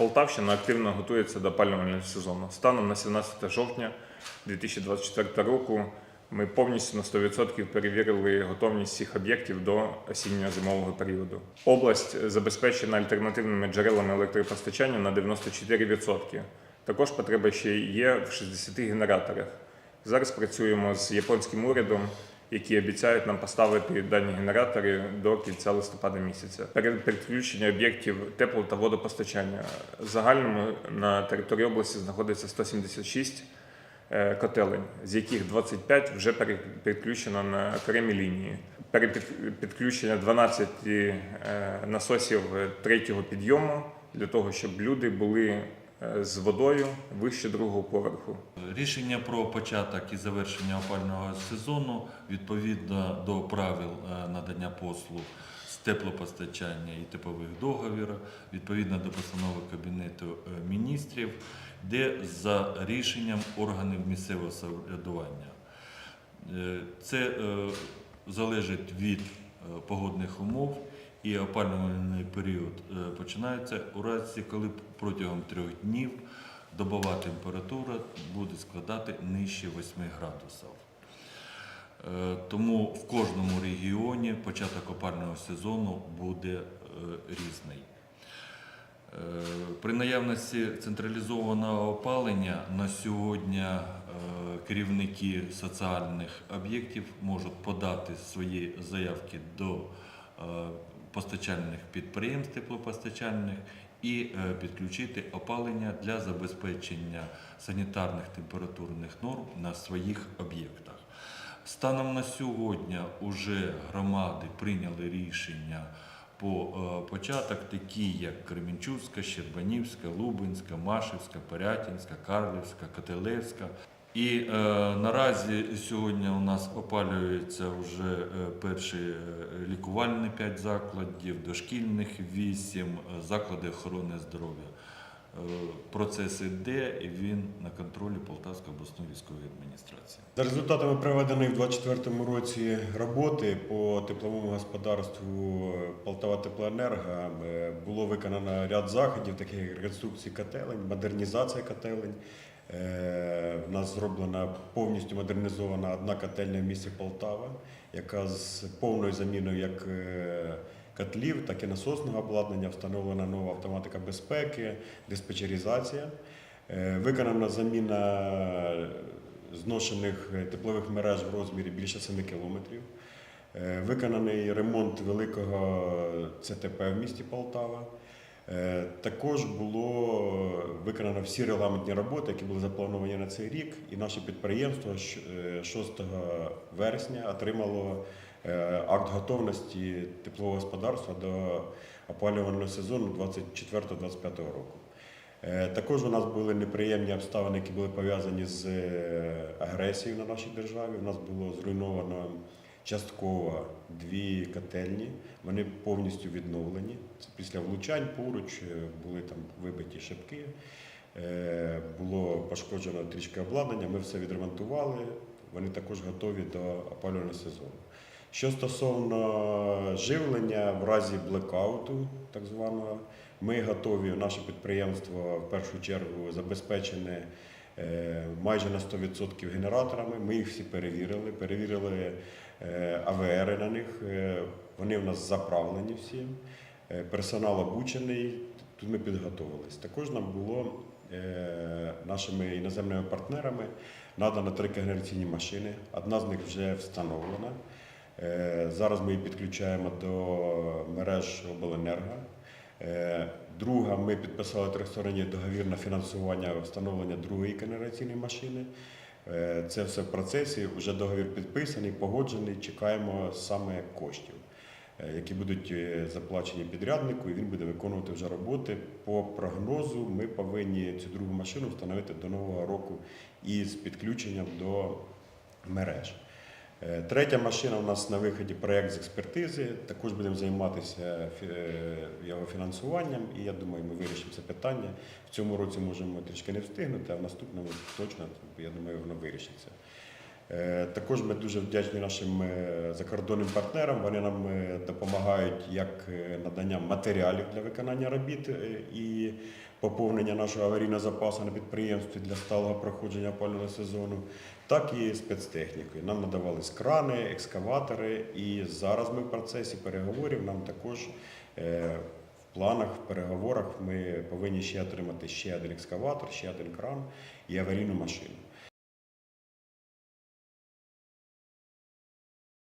Полтавщина активно готується до опалювального сезону. Станом на 17 жовтня 2024 року ми повністю на 100% перевірили готовність всіх об'єктів до осінньо-зимового періоду. Область забезпечена альтернативними джерелами електропостачання на 94%. Також потреба ще є в 60 генераторах. Зараз працюємо з японським урядом, які обіцяють нам поставити дані генератори до кінця листопада місяця. Перед підключенням об'єктів тепло та водопостачання загальному на території області знаходиться 176 е, котелень, з яких 25 вже пере- підключено на окремі лінії. Перепідключення 12 е, насосів третього підйому для того, щоб люди були з водою вище другого поверху. Рішення про початок і завершення опального сезону відповідно до правил е, надання послуг з теплопостачання і типових договірів, відповідно до постанови Кабінету е, міністрів, де за рішенням органів місцевого самоврядування. Е, Це е, залежить від е, погодних умов і опалювальний період е, починається у разі, коли протягом трьох днів добова температура буде складати нижче 8 градусів. Е, Тому в кожному регіоні початок опального сезону буде е, різний. Е, При наявності централізованого опалення на сьогодні е, керівники соціальних об'єктів можуть подати свої заявки до е, постачальних підприємств теплопостачальних і підключити опалення для забезпечення санітарних температурних норм на своїх об'єктах. Станом на сьогодні уже громади прийняли рішення по е, початок, такі як Кременчуцька, Щербанівська, Лубенська, Машівська, Порятінська, Карлівська, Котелевська. І е, наразі сьогодні у нас опалюється вже е, перші е, лікувальні 5 закладів, дошкільних 8, е, заклади охорони здоров'я. Е, Процес іде і він на контролі Полтавської обласної військової адміністрації. За результатами проведеної в 2024 році роботи по тепловому господарству Полтава Теплоенерго е, було виконано ряд заходів, таких як реконструкція котелень, модернізація котелень. Е, В нас зроблена повністю модернізована одна котельня в місті Полтава, яка з повною заміною як котлів, так і насосного обладнання, встановлена нова автоматика безпеки, диспетчеризація. Е, Виконана заміна зношених е, теплових мереж в розмірі більше 7 кілометрів. Е, Виконаний ремонт великого ЦТП в місті Полтава. Також було виконано всі регламентні роботи, які були заплановані на цей рік, і наше підприємство е, 6 вересня отримало акт готовності теплового господарства до опалювального сезону 24-25 року. Е, Також у нас були неприємні обставини, які були пов'язані з е, агресією на нашій державі. У нас було зруйновано частково дві котельні. Вони повністю відновлені. Це після влучань поруч е, були там вибиті шибки, е, було пошкоджено трішки обладнання. Ми все відремонтували. Вони також готові до опалювального сезону. Що стосовно живлення в разі блекауту, так званого, ми готові, наше підприємство в першу чергу забезпечене е, майже на 100% генераторами. Ми їх всі перевірили, перевірили е, АВР на них. е, Вони в нас заправлені всі. Персонал обучений, тут ми підготовились. Також нам було нашими іноземними партнерами надано три генераційні машини. Одна з них вже встановлена. Е, Зараз ми її підключаємо до мереж обленерго. Е, Друга, ми підписали тристоронній договір на фінансування встановлення другої генераційної машини. Е, Це все в процесі. Вже договір підписаний, погоджений. Чекаємо саме коштів, які будуть заплачені підряднику, і він буде виконувати вже роботи. По прогнозу ми повинні цю другу машину встановити до нового року із підключенням до мереж. Е, Третя машина у нас на виході проєкт з експертизи. Також будемо займатися е, його фінансуванням, і я думаю, ми вирішимо це питання. В цьому році можемо трішки не встигнути, а в наступному точно, я думаю, воно вирішиться. Е, Також ми дуже вдячні нашим е, закордонним партнерам. Вони нам е, допомагають як наданням матеріалів для виконання робіт і поповнення нашого аварійного запасу на підприємстві для сталого проходження опалювального сезону, так і спецтехнікою. Нам надавались крани, екскаватори, і зараз ми в процесі переговорів. Нам також в планах, в переговорах ми повинні ще отримати ще один екскаватор, ще один кран і аварійну машину.